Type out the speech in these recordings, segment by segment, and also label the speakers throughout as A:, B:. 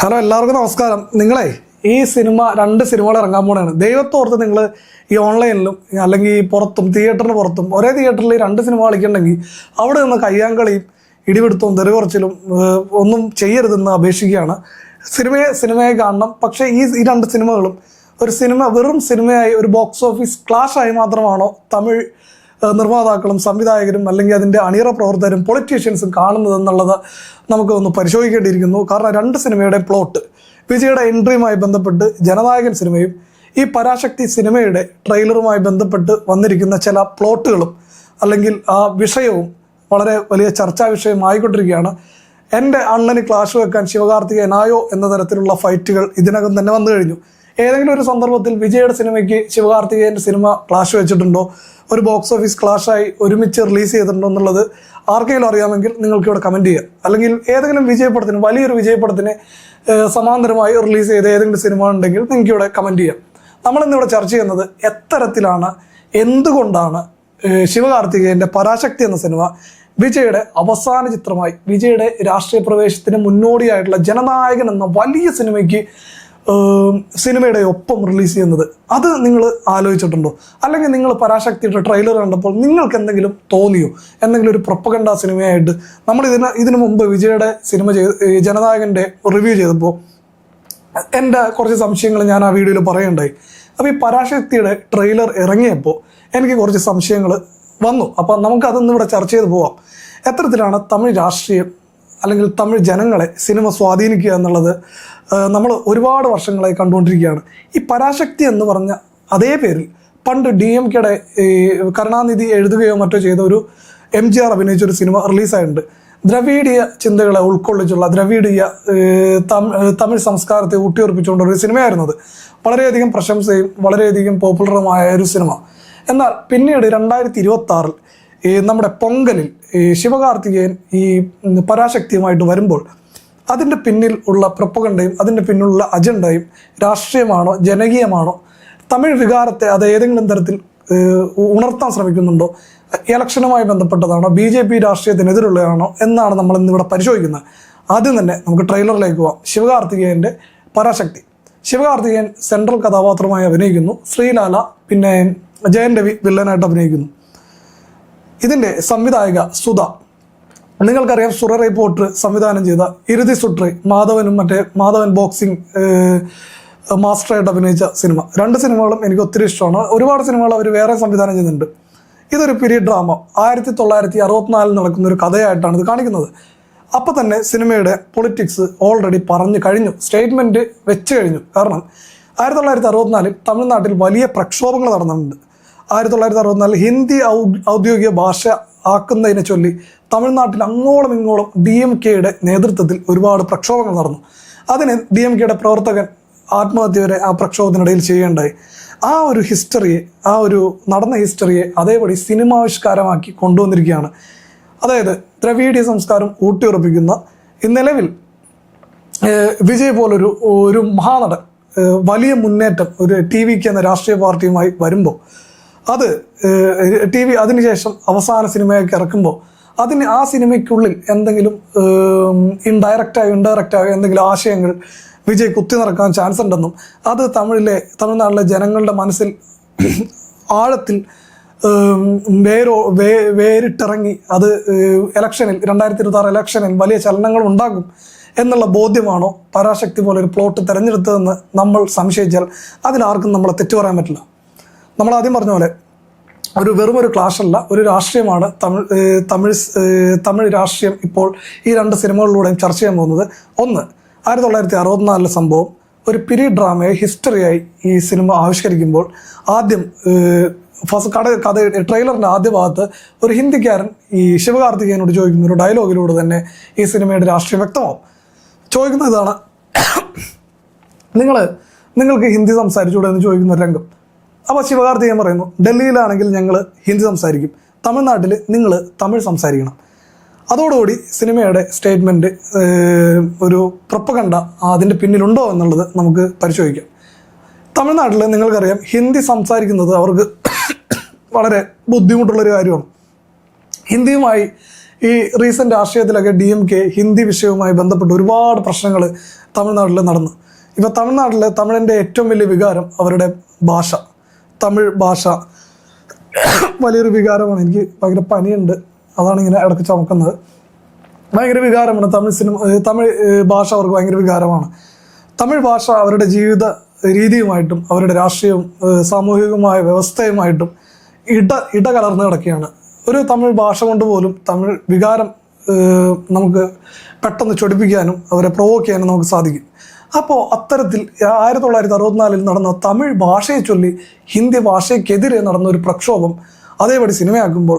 A: Hello എല്ലാവർക്കും നമസ്കാരം. നിങ്ങളെ ഈ സിനിമ രണ്ട് സിനിമകൾ ഇറങ്ങാൻ പോണാണ്. ദൈവത്തോർത്ത് നിങ്ങൾ ഈ ഓൺലൈനിലും അല്ലെങ്കിൽ പുറത്തും തിയേറ്ററിന് പുറത്തും ഒരേ തിയേറ്ററിൽ രണ്ട് സിനിമ കളിക്കണമെങ്കിൽ അവിടെ നിന്ന് കയ്യാങ്കളിയും ഇടിപിടുത്തവും തെറികുറച്ചിലും ഒന്നും ചെയ്യരുതെന്ന് അപേക്ഷിക്കുകയാണ്. സിനിമയെ സിനിമയെ കാണണം. പക്ഷേ ഈ ഈ രണ്ട് സിനിമകളും ഒരു സിനിമ വെറും സിനിമയായി ഒരു ബോക്സ് ഓഫീസ് ക്ലാഷായി മാത്രമാണോ തമിഴ് നിർമ്മാതാക്കളും സംവിധായകരും അല്ലെങ്കിൽ അതിന്റെ അണിയറ പ്രവർത്തകരും പൊളിറ്റീഷ്യൻസും കാണുന്നത് എന്നുള്ളത് നമുക്ക് ഒന്ന് പരിശോധിക്കേണ്ടിയിരിക്കുന്നു. കാരണം രണ്ട് സിനിമയുടെ പ്ലോട്ട് വിജയുടെ എൻട്രിയുമായി ബന്ധപ്പെട്ട് ജനനായകൻ സിനിമയും ഈ പരാശക്തി സിനിമയുടെ ട്രെയിലറുമായി ബന്ധപ്പെട്ട് വന്നിരിക്കുന്ന ചില പ്ലോട്ടുകളും അല്ലെങ്കിൽ ആ വിഷയവും വളരെ വലിയ ചർച്ചാ വിഷയമായിക്കൊണ്ടിരിക്കുകയാണ് എന്റെ അണ്ണന് ക്ലാഷ് വെക്കാൻ ശിവകാർത്തികനായോ എന്ന തരത്തിലുള്ള ഫൈറ്റുകൾ ഇതിനകം തന്നെ വന്നു കഴിഞ്ഞു. ഏതെങ്കിലും ഒരു സന്ദർഭത്തിൽ വിജയുടെ സിനിമയ്ക്ക് ശിവകാർത്തികേയന്റെ സിനിമ ക്ലാഷ് വെച്ചിട്ടുണ്ടോ? ഒരു ബോക്സ് ഓഫീസ് ക്ലാഷായി ഒരുമിച്ച് റിലീസ് ചെയ്തിട്ടുണ്ടോ എന്നുള്ളത് ആർക്കെങ്കിലും അറിയാമെങ്കിൽ നിങ്ങൾക്ക് ഇവിടെ കമന്റ് ചെയ്യാം. അല്ലെങ്കിൽ ഏതെങ്കിലും വിജയപടത്തിന് വലിയൊരു വിജയപടത്തിന് സമാന്തരമായി റിലീസ് ചെയ്ത ഏതെങ്കിലും സിനിമ ഉണ്ടെങ്കിൽ നിങ്ങൾക്ക് ഇവിടെ കമന്റ് ചെയ്യാം. നമ്മളിന്നിവിടെ ചർച്ച ചെയ്യുന്നത് എത്തരത്തിലാണ് എന്തുകൊണ്ടാണ് ശിവകാർത്തികേയന്റെ പരാശക്തി എന്ന സിനിമ വിജയുടെ അവസാന ചിത്രമായി വിജയുടെ രാഷ്ട്രീയ പ്രവേശത്തിന് മുന്നോടിയായിട്ടുള്ള ജനനായകൻ എന്ന വലിയ സിനിമയ്ക്ക് സിനിമയുടെ ഒപ്പം റിലീസ് ചെയ്യുന്നത്. അത് നിങ്ങൾ ആലോചിച്ചിട്ടുണ്ടോ? അല്ലെങ്കിൽ നിങ്ങൾ പരാശക്തിയുടെ ട്രെയിലർ കണ്ടപ്പോൾ നിങ്ങൾക്ക് എന്തെങ്കിലും തോന്നിയോ? എന്തെങ്കിലും ഒരു പ്രൊപ്പകണ്ട സിനിമയായിട്ട് നമ്മൾ ഇതിന് ഇതിനു മുമ്പ് വിജയുടെ സിനിമ ചെയ്ത് ജനനായകന്റെ റിവ്യൂ ചെയ്തപ്പോൾ എന്റെ കുറച്ച് സംശയങ്ങൾ ഞാൻ ആ വീഡിയോയിൽ പറയുണ്ടായി അപ്പോൾ ഈ പരാശക്തിയുടെ ട്രെയിലർ ഇറങ്ങിയപ്പോൾ എനിക്ക് കുറച്ച് സംശയങ്ങൾ വന്നു. അപ്പം നമുക്കതൊന്നും ഇവിടെ ചർച്ച ചെയ്ത് പോവാം. എത്തരത്തിലാണ് തമിഴ് രാഷ്ട്രീയം അല്ലെങ്കിൽ തമിഴ് ജനങ്ങളെ സിനിമ സ്വാധീനിക്കുക എന്നുള്ളത് നമ്മൾ ഒരുപാട് വർഷങ്ങളായി കണ്ടുകൊണ്ടിരിക്കുകയാണ്. ഈ പരാശക്തി എന്ന് പറഞ്ഞ അതേ പേരിൽ പണ്ട് ഡി എം കെയുടെ ഈ കരുണാനിധി എഴുതുകയോ മറ്റോ ചെയ്ത ഒരു എം ജി ആർ അഭിനയിച്ച ഒരു സിനിമ റിലീസായിട്ടുണ്ട്. ദ്രവീഡിയ ചിന്തകളെ ഉൾക്കൊള്ളിച്ചുള്ള ദ്രവീഡിയ തമിഴ് സംസ്കാരത്തെ ഊട്ടിയുറപ്പിച്ചുകൊണ്ട് ഒരു സിനിമയായിരുന്നു അത് വളരെയധികം പ്രശംസയും വളരെയധികം പോപ്പുലറുമായ ഒരു സിനിമ. എന്നാൽ പിന്നീട് രണ്ടായിരത്തി ഇരുപത്തി ആറിൽ ഈ നമ്മുടെ പൊങ്കലിൽ ഈ ശിവകാർത്തികേയൻ ഈ പരാശക്തിയുമായിട്ട് വരുമ്പോൾ അതിന്റെ പിന്നിൽ ഉള്ള പ്രപ്പകണ്ടയും അതിന്റെ പിന്നിലുള്ള അജണ്ടയും രാഷ്ട്രീയമാണോ ജനകീയമാണോ തമിഴ് വികാരത്തെ അത് ഏതെങ്കിലും തരത്തിൽ ഉണർത്താൻ ശ്രമിക്കുന്നുണ്ടോ ഇലക്ഷനുമായി ബന്ധപ്പെട്ടതാണോ ബി ജെ പി രാഷ്ട്രീയത്തിനെതിരുള്ളതാണോ എന്നാണ് നമ്മൾ ഇന്നിവിടെ പരിശോധിക്കുന്നത്. ആദ്യം തന്നെ നമുക്ക് ട്രെയിലറിലേക്ക് പോവാം. ശിവകാർത്തികേയന്റെ പരാശക്തി. ശിവകാർത്തികേയൻ സെൻട്രൽ കഥാപാത്രമായി അഭിനയിക്കുന്നു. ശ്രീലാല പിന്നെ ജയൻ രവി വില്ലനായിട്ട് അഭിനയിക്കുന്നു. ഇതിന്റെ സംവിധായക സുധ. നിങ്ങൾക്കറിയാം സുറ റിപ്പോർട്ടർ സംവിധാനം ചെയ്ത ഇരുതി സുട്രി മാധവനും മറ്റേ മാധവൻ ബോക്സിംഗ് മാസ്റ്ററായിട്ട് അഭിനയിച്ച സിനിമ രണ്ട് സിനിമകളും എനിക്ക് ഒത്തിരി ഇഷ്ടമാണ്. ഒരുപാട് സിനിമകൾ അവർ വേറെ സംവിധാനം ചെയ്യുന്നുണ്ട്. ഇതൊരു പീരീഡ് ഡ്രാമ ആയിരത്തി തൊള്ളായിരത്തി അറുപത്തിനാലിൽ നടക്കുന്ന ഒരു കഥയായിട്ടാണ് ഇത് കാണിക്കുന്നത്. അപ്പോൾ തന്നെ സിനിമയുടെ പൊളിറ്റിക്സ് ഓൾറെഡി പറഞ്ഞു കഴിഞ്ഞു. സ്റ്റേറ്റ്മെന്റ് വെച്ച് കഴിഞ്ഞു. കാരണം ആയിരത്തി തൊള്ളായിരത്തി അറുപത്തിനാലിൽ തമിഴ്നാട്ടിൽ വലിയ പ്രക്ഷോഭങ്ങൾ നടന്നിട്ടുണ്ട്. ആയിരത്തി തൊള്ളായിരത്തി അറുപത്തിനാലിൽ ഹിന്ദി ഔദ്യോഗിക ഭാഷ ആക്കുന്നതിനെ ചൊല്ലി തമിഴ്നാട്ടിൽ അങ്ങോളം ഇങ്ങോളം ഡി എം കെയുടെ നേതൃത്വത്തിൽ ഒരുപാട് പ്രക്ഷോഭങ്ങൾ നടന്നു. അതിന് ഡി എം കെയുടെ പ്രവർത്തകൻ ആത്മഹത്യ വരെ ആ പ്രക്ഷോഭത്തിനിടയിൽ ചെയ്യേണ്ടായി ആ ഒരു ഹിസ്റ്ററിയെ ആ ഒരു നടന്ന ഹിസ്റ്ററിയെ അതേപടി സിനിമാവിഷ്കാരമാക്കി കൊണ്ടുവന്നിരിക്കുകയാണ്. അതായത് ദ്രവീഡിയ സംസ്കാരം ഊട്ടിയുറപ്പിക്കുന്ന നിലവിൽ വിജയ് പോലൊരു ഒരു മഹാനടൻ വലിയ മുന്നേറ്റം ഒരു ടി വിക്ക് എന്ന രാഷ്ട്രീയ പാർട്ടിയുമായി വരുമ്പോൾ അത് ടി വി അതിനുശേഷം അവസാന സിനിമയൊക്കെ ഇറക്കുമ്പോൾ അതിന് ആ സിനിമയ്ക്കുള്ളിൽ എന്തെങ്കിലും ഇൻഡയറക്റ്റായോ ഇൻഡയറക്റ്റായോ എന്തെങ്കിലും ആശയങ്ങൾ വിജയ് കുത്തി നിറക്കാൻ ചാൻസ് ഉണ്ടെന്നും അത് തമിഴിലെ തമിഴ്നാട്ടിലെ ജനങ്ങളുടെ മനസ്സിൽ ആഴത്തിൽ വേരോ വേ വേരിട്ടിറങ്ങി അത് ഇലക്ഷനിൽ രണ്ടായിരത്തി ഇരുപത്തി ഇലക്ഷനിൽ വലിയ ചലനങ്ങൾ ഉണ്ടാകും എന്നുള്ള ബോധ്യമാണോ പരാശക്തി പോലെ ഒരു പ്ലോട്ട് തിരഞ്ഞെടുത്തതെന്ന് നമ്മൾ സംശയിച്ചാൽ അതിലാർക്കും നമ്മളെ തെറ്റു പറയാൻ പറ്റില്ല. നമ്മൾ ആദ്യം പറഞ്ഞ പോലെ ഒരു വെറും ഒരു ക്ലാഷ് അല്ല ഒരു രാഷ്ട്രീയമാണ് തമിഴ് തമിഴ് തമിഴ് രാഷ്ട്രീയം ഇപ്പോൾ ഈ രണ്ട് സിനിമകളിലൂടെയും ചർച്ച ചെയ്യാൻ പോകുന്നത്. ഒന്ന് ആയിരത്തി തൊള്ളായിരത്തി അറുപത്തിനാലിലെ സംഭവം ഒരു പിരീഡ് ഡ്രാമയെ ഹിസ്റ്ററിയായി ഈ സിനിമ ആവിഷ്കരിക്കുമ്പോൾ ആദ്യം ഫസ്റ്റ് കഥ കഥ ട്രെയിലറിന്റെ ആദ്യ ഭാഗത്ത് ഒരു ഹിന്ദിക്കാരൻ ഈ ശിവകാർത്തികേയനോട് ചോദിക്കുന്ന ഒരു ഡയലോഗിലൂടെ തന്നെ ഈ സിനിമയുടെ രാഷ്ട്രീയം വ്യക്തമാവും. ചോദിക്കുന്ന ഇതാണ്. നിങ്ങൾ നിങ്ങൾക്ക് ഹിന്ദി സംസാരിച്ചുകൂടെ എന്ന് ചോദിക്കുന്ന രംഗം. അപ്പോൾ ശിവകാർത്തികൻ പറയുന്നു ഡൽഹിയിലാണെങ്കിൽ ഞങ്ങൾ ഹിന്ദി സംസാരിക്കും. തമിഴ്നാട്ടിൽ നിങ്ങൾ തമിഴ് സംസാരിക്കണം. അതോടുകൂടി സിനിമയുടെ സ്റ്റേറ്റ്മെന്റ് ഒരു പ്രപ്പകണ്ട അതിന്റെ പിന്നിലുണ്ടോ എന്നുള്ളത് നമുക്ക് പരിശോധിക്കാം. തമിഴ്നാട്ടിൽ നിങ്ങൾക്കറിയാം ഹിന്ദി സംസാരിക്കുന്നത് അവർക്ക് വളരെ ബുദ്ധിമുട്ടുള്ളൊരു കാര്യമാണ്. ഹിന്ദിയുമായി ഈ റീസെന്റ് രാഷ്ട്രീയത്തിലൊക്കെ ഡി എം കെ ഹിന്ദി വിഷയവുമായി ബന്ധപ്പെട്ട് ഒരുപാട് പ്രശ്നങ്ങൾ തമിഴ്നാട്ടിൽ നടന്നു. ഇപ്പോൾ തമിഴ്നാട്ടിലെ തമിഴിന്റെ ഏറ്റവും വലിയ വികാരം അവരുടെ ഭാഷ. തമിഴ് ഭാഷ വലിയൊരു വികാരമാണ്. എനിക്ക് ഭയങ്കര പനിയുണ്ട്. അതാണ് ഇങ്ങനെ ഇടയ്ക്ക് ചുമക്കുന്നത്. ഭയങ്കര വികാരമാണ് തമിഴ് സിനിമ തമിഴ് ഭാഷ അവർക്ക് ഭയങ്കര വികാരമാണ്. തമിഴ് ഭാഷ അവരുടെ ജീവിത രീതിയുമായിട്ടും അവരുടെ രാഷ്ട്രീയവും സാമൂഹികമായ വ്യവസ്ഥയുമായിട്ടും ഇട ഇട കലർന്ന് കിടക്കുകയാണ്. ഒരു തമിഴ് ഭാഷ കൊണ്ട് പോലും തമിഴ് വികാരം നമുക്ക് പെട്ടെന്ന് ചൊടിപ്പിക്കാനും അവരെ പ്രവോക്ക് ചെയ്യാനും നമുക്ക് സാധിക്കും. അപ്പോൾ അത്തരത്തിൽ ആയിരത്തി തൊള്ളായിരത്തി അറുപത്തിനാലിൽ നടന്ന തമിഴ് ഭാഷയെ ചൊല്ലി ഹിന്ദി ഭാഷയ്ക്കെതിരെ നടന്ന ഒരു പ്രക്ഷോഭം അതേപടി സിനിമയാക്കുമ്പോൾ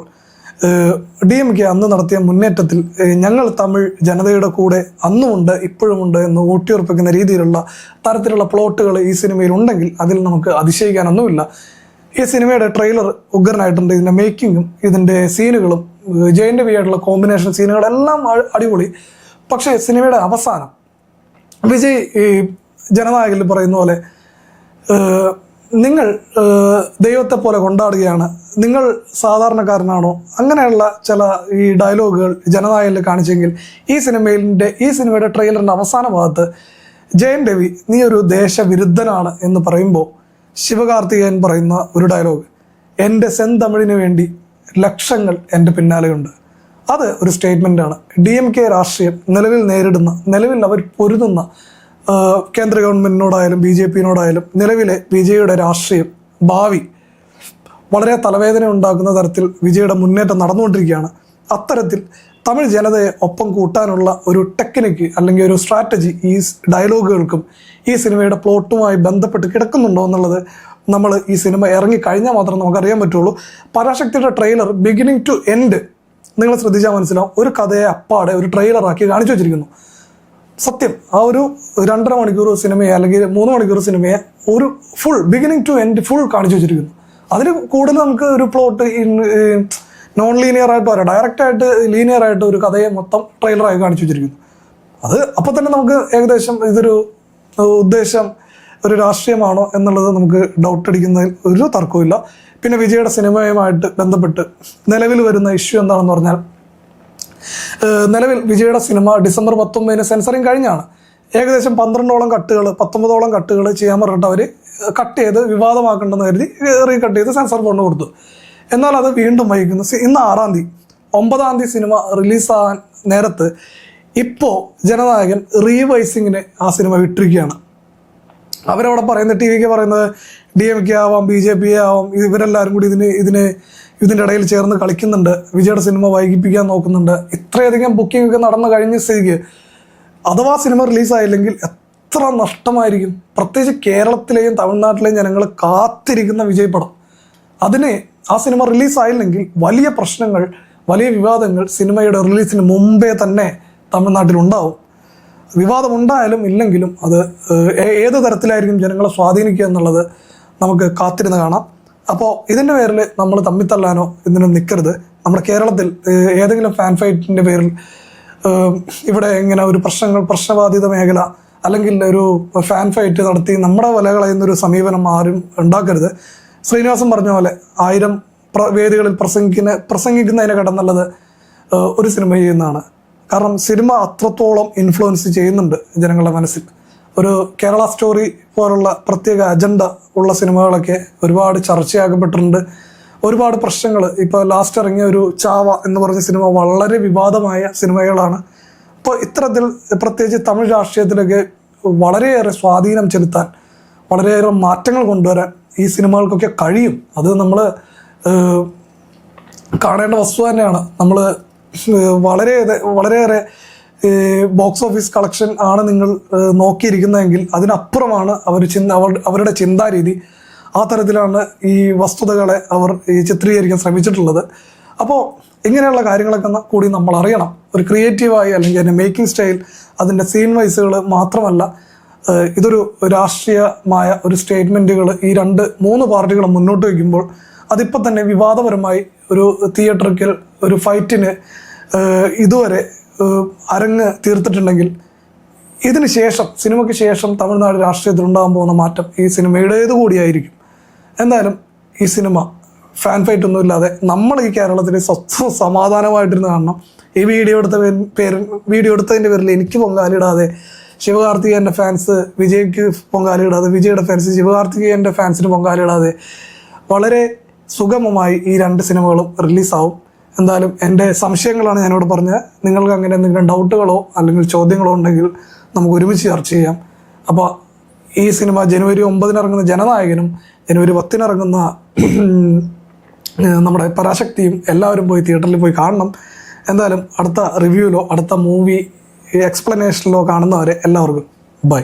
A: ഡി എം കെ അന്ന് നടത്തിയ മുന്നേറ്റത്തിൽ ഞങ്ങൾ തമിഴ് ജനതയുടെ കൂടെ അന്നുമുണ്ട് ഇപ്പോഴുമുണ്ട് എന്ന് ഊട്ടിയുറപ്പിക്കുന്ന രീതിയിലുള്ള തരത്തിലുള്ള പ്ലോട്ടുകൾ ഈ സിനിമയിൽ ഉണ്ടെങ്കിൽ അതിൽ നമുക്ക് അതിശയിക്കാനൊന്നുമില്ല. ഈ സിനിമയുടെ ട്രെയിലർ ഉഗ്രനായിട്ടുണ്ട് ഇതിന്റെ മേക്കിങ്ങും ഇതിന്റെ സീനുകളും ജയന്റെ വി ആയിട്ടുള്ള കോമ്പിനേഷൻ സീനുകളെല്ലാം അടിപൊളി. പക്ഷേ സിനിമയുടെ അവസാനം വിജയ് ഈ ജനനായകനിൽ പറയുന്ന പോലെ നിങ്ങൾ ദൈവത്തെ പോലെ കൊണ്ടാടുകയാണ്. നിങ്ങൾ സാധാരണക്കാരനാണോ? അങ്ങനെയുള്ള ചില ഈ ഡയലോഗുകൾ ജനനായകനിൽ കാണിച്ചെങ്കിൽ ഈ സിനിമയിലിന്റെ ഈ സിനിമയുടെ ട്രെയിലറിന്റെ അവസാന ഭാഗത്ത് ജയൻ രവി നീ ഒരു ദേശവിരുദ്ധനാണ് എന്ന് പറയുമ്പോൾ ശിവകാർത്തികേയൻ പറയുന്ന ഒരു ഡയലോഗ് എന്റെ സെന്തമിഴിന് വേണ്ടി ലക്ഷങ്ങൾ എന്റെ പിന്നാലെയുണ്ട്. അത് ഒരു സ്റ്റേറ്റ്മെന്റ് ആണ്. ഡി എം കെ രാഷ്ട്രീയം നിലവിൽ നേരിടുന്ന നിലവിൽ അവർ പൊരുതുന്ന കേന്ദ്ര ഗവൺമെന്റിനോടായാലും ബി ജെ പിന്നോടായാലും നിലവിലെ വിജയുടെ രാഷ്ട്രീയം ഭാവി വളരെ തലവേദന ഉണ്ടാക്കുന്ന തരത്തിൽ വിജയുടെ മുന്നേറ്റം നടന്നുകൊണ്ടിരിക്കുകയാണ്. അത്തരത്തിൽ തമിഴ് ജനതയെ ഒപ്പം കൂട്ടാനുള്ള ഒരു ടെക്നിക്ക് അല്ലെങ്കിൽ ഒരു സ്ട്രാറ്റജി ഈ ഡയലോഗുകൾക്കും ഈ സിനിമയുടെ പ്ലോട്ടുമായി ബന്ധപ്പെട്ട് കിടക്കുന്നുണ്ടോ എന്നുള്ളത് നമ്മൾ ഈ സിനിമ ഇറങ്ങി കഴിഞ്ഞാൽ മാത്രം നമുക്കറിയാൻ പറ്റുള്ളൂ. പരാശക്തിയുടെ ട്രെയിലർ ബിഗിനിങ് ടു എൻഡ് നിങ്ങൾ ശ്രദ്ധിച്ചാൽ മനസ്സിലാവും. ഒരു കഥയെ അപ്പാടെ ഒരു ട്രെയിലറാക്കി കാണിച്ചു വെച്ചിരിക്കുന്നു. സത്യം ആ ഒരു രണ്ടര മണിക്കൂർ സിനിമയെ അല്ലെങ്കിൽ മൂന്ന് മണിക്കൂർ സിനിമയെ ഒരു full beginning to end full കാണിച്ചു വെച്ചിരിക്കുന്നു. അതിൽ കൂടുതൽ നമുക്ക് ഒരു പ്ലോട്ട് നോൺ ലീനിയർ ആയിട്ട് വരാം. ഡയറക്റ്റ് ആയിട്ട് ലീനിയർ ആയിട്ട് ഒരു കഥയെ മൊത്തം ട്രെയിലറായി കാണിച്ചു വെച്ചിരിക്കുന്നു. അത് അപ്പോൾ തന്നെ നമുക്ക് ഏകദേശം ഇതൊരു ഉദ്ദേശം ഒരു രാഷ്ട്രീയമാണോ എന്നുള്ളത് നമുക്ക് ഡൗട്ട് അടിക്കുന്നതിൽ ഒരു തർക്കവുമില്ല. പിന്നെ വിജയുടെ സിനിമയുമായിട്ട് ബന്ധപ്പെട്ട് നിലവിൽ വരുന്ന ഇഷ്യൂ എന്താണെന്ന് പറഞ്ഞാൽ നിലവിൽ വിജയുടെ സിനിമ ഡിസംബർ പത്തൊമ്പതിന് സെൻസറിങ് കഴിഞ്ഞാണ്. ഏകദേശം പന്ത്രണ്ടോളം കട്ടുകൾ പത്തൊമ്പതോളം കട്ടുകൾ ചെയ്യാൻ പറഞ്ഞിട്ട് അവർ കട്ട് ചെയ്ത് വിവാദമാക്കണ്ടെന്ന് കരുതി റീ കട്ട് ചെയ്ത് സെൻസർ ബോർഡിന് കൊടുത്തു. എന്നാൽ അത് വീണ്ടും വൈകുന്നു. സി- ഇന്ന് ആറാം തീയതി ഒമ്പതാം തീയതി സിനിമ റിലീസാകാൻ നേരത്ത് ഇപ്പോൾ ജനനായകൻ റീവൈസിങ്ങിന് ആ സിനിമ വിട്ടിരിക്കുകയാണ്. അവരവിടെ പറയുന്നത് ടി വിക്ക് പറയുന്നത് ഡി എം കെ ആവാം ബി ജെ പി ആവാം ഇവരെല്ലാവരും കൂടി ഇതിന് ഇതിന് ഇതിന്റെ ഇടയിൽ ചേർന്ന് കളിക്കുന്നുണ്ട്. വിജയുടെ സിനിമ വൈകിപ്പിക്കാൻ നോക്കുന്നുണ്ട്. ഇത്രയധികം ബുക്കിംഗ് ഒക്കെ നടന്നു കഴിഞ്ഞ സ്ഥിതിക്ക് അഥവാ സിനിമ റിലീസായില്ലെങ്കിൽ എത്ര നഷ്ടമായിരിക്കും? പ്രത്യേകിച്ച് കേരളത്തിലെയും തമിഴ്നാട്ടിലെയും ജനങ്ങൾ കാത്തിരിക്കുന്ന വിജയ് പടം. അതിന് ആ സിനിമ റിലീസായില്ലെങ്കിൽ വലിയ പ്രശ്നങ്ങൾ വലിയ വിവാദങ്ങൾ സിനിമയുടെ റിലീസിന് മുമ്പേ തന്നെ തമിഴ്നാട്ടിൽ ഉണ്ടാവും വിവാദം ഉണ്ടായാലും ഇല്ലെങ്കിലും അത് ഏത് തരത്തിലായിരിക്കും ജനങ്ങളെ സ്വാധീനിക്കുക എന്നുള്ളത് നമുക്ക് കാത്തിരുന്ന് കാണാം. അപ്പോൾ ഇതിന്റെ പേരിൽ നമ്മൾ തമ്മിത്തല്ലാനോ ഇതിനും നിൽക്കരുത് നമ്മുടെ കേരളത്തിൽ ഏതെങ്കിലും ഫാൻ ഫൈറ്റിന്റെ പേരിൽ ഇവിടെ ഇങ്ങനെ ഒരു പ്രശ്നങ്ങൾ പ്രശ്നബാധിത മേഖല അല്ലെങ്കിൽ ഒരു ഫാൻ ഫൈറ്റ് നടത്തി നമ്മുടെ വില കളയുന്നൊരു സമീപനം ആരും ഉണ്ടാക്കരുത്. ശ്രീനിവാസൻ പറഞ്ഞ പോലെ ആയിരം പ്ര- വേദികളിൽ പ്രസംഗിക്കുന്ന പ്രസംഗിക്കുന്നതിനെ കടന്നുള്ളത് ഒരു സിനിമ ചെയ്യുന്നതാണ് കാരണം സിനിമ അത്രത്തോളം ഇൻഫ്ലുവൻസ് ചെയ്യുന്നുണ്ട് ജനങ്ങളുടെ മനസ്സിൽ. ഒരു കേരള സ്റ്റോറി പോലുള്ള പ്രത്യേക അജണ്ട ഉള്ള സിനിമകളൊക്കെ ഒരുപാട് ചർച്ചയാക്കപ്പെട്ടിട്ടുണ്ട്. ഒരുപാട് പ്രശ്നങ്ങൾ. ഇപ്പോൾ ലാസ്റ്റ് ഇറങ്ങിയ ഒരു ചാവ എന്ന് പറഞ്ഞ സിനിമ വളരെ വിവാദമായ സിനിമകളാണ്. അപ്പോൾ ഇത്തരത്തിൽ പ്രത്യേകിച്ച് തമിഴ് രാഷ്ട്രീയത്തിലൊക്കെ വളരെയേറെ സ്വാധീനം ചെലുത്താൻ വളരെയേറെ മാറ്റങ്ങൾ കൊണ്ടുവരാൻ ഈ സിനിമകൾക്കൊക്കെ കഴിയും. അത് നമ്മൾ കാണേണ്ട വസ്തു തന്നെയാണ്. നമ്മൾ വളരെ വളരെയേറെ ബോക്സ് ഓഫീസ് കളക്ഷൻ ആണ് നിങ്ങൾ നോക്കിയിരിക്കുന്നതെങ്കിൽ അതിനപ്പുറമാണ് അവർ ചിന്ത അവരുടെ ചിന്താരീതി. ആ തരത്തിലാണ് ഈ വസ്തുതകളെ അവർ ചിത്രീകരിക്കാൻ ശ്രമിച്ചിട്ടുള്ളത്. അപ്പോൾ ഇങ്ങനെയുള്ള കാര്യങ്ങളൊക്കെ കൂടി നമ്മൾ അറിയണം. ഒരു ക്രിയേറ്റീവായി അല്ലെങ്കിൽ അതിന്റെ മേക്കിംഗ് സ്റ്റൈൽ അതിന്റെ സീൻ വൈസുകൾ മാത്രമല്ല ഇതൊരു രാഷ്ട്രീയമായ ഒരു സ്റ്റേറ്റ്മെന്റുകൾ ഈ രണ്ട് മൂന്ന് പാർട്ടികൾ മുന്നോട്ട് വയ്ക്കുമ്പോൾ അതിപ്പോൾ തന്നെ വിവാദപരമായി ഒരു തിയേറ്ററിക്കൽ ഒരു ഫൈറ്റിന് ഇതുവരെ അരങ്ങ് തീർത്തിട്ടുണ്ടെങ്കിൽ ഇതിന് ശേഷം സിനിമയ്ക്ക് ശേഷം തമിഴ്നാട് രാഷ്ട്രീയത്തിൽ ഉണ്ടാകാൻ പോകുന്ന മാറ്റം ഈ സിനിമയുടേത് കൂടിയായിരിക്കും. എന്തായാലും ഈ സിനിമ ഫാൻ ഫൈറ്റ് ഒന്നും ഇല്ലാതെ നമ്മൾ ഈ കേരളത്തിൽ സ്വസ്ഥ സമാധാനമായിട്ടിരുന്ന് കാണണം. ഈ വീഡിയോ എടുത്ത പേര് വീഡിയോ എടുത്തതിന്റെ പേരിൽ എനിക്ക് പൊങ്കാലിടാതെ ശിവകാർത്തികേയന്റെ ഫാൻസ് വിജയ്ക്ക് പൊങ്കാലിടാതെ വിജയുടെ ഫാൻസ് ശിവകാർത്തികേയന്റെ ഫാൻസിന് പൊങ്കാലിടാതെ വളരെ സുഗമമായി ഈ രണ്ട് സിനിമകളും റിലീസാവും എന്തായാലും എന്റെ സംശയങ്ങളാണ് ഞാനിവിടെ പറഞ്ഞത്. നിങ്ങൾക്ക് അങ്ങനെ എന്തെങ്കിലും ഡൗട്ടുകളോ അല്ലെങ്കിൽ ചോദ്യങ്ങളോ ഉണ്ടെങ്കിൽ നമുക്ക് ഒരുമിച്ച് ചർച്ച ചെയ്യാം. അപ്പോൾ ഈ സിനിമ ജനുവരി ഒമ്പതിന് ഇറങ്ങുന്ന ജനനായകനും ജനുവരി പത്തിന് ഇറങ്ങുന്ന നമ്മുടെ പരാശക്തിയും എല്ലാവരും പോയി തിയേറ്ററിൽ പോയി കാണണം. എന്തായാലും അടുത്ത റിവ്യൂവിലോ അടുത്ത മൂവി എക്സ്പ്ലനേഷനിലോ കാണുന്നവരെ എല്ലാവർക്കും ബൈ.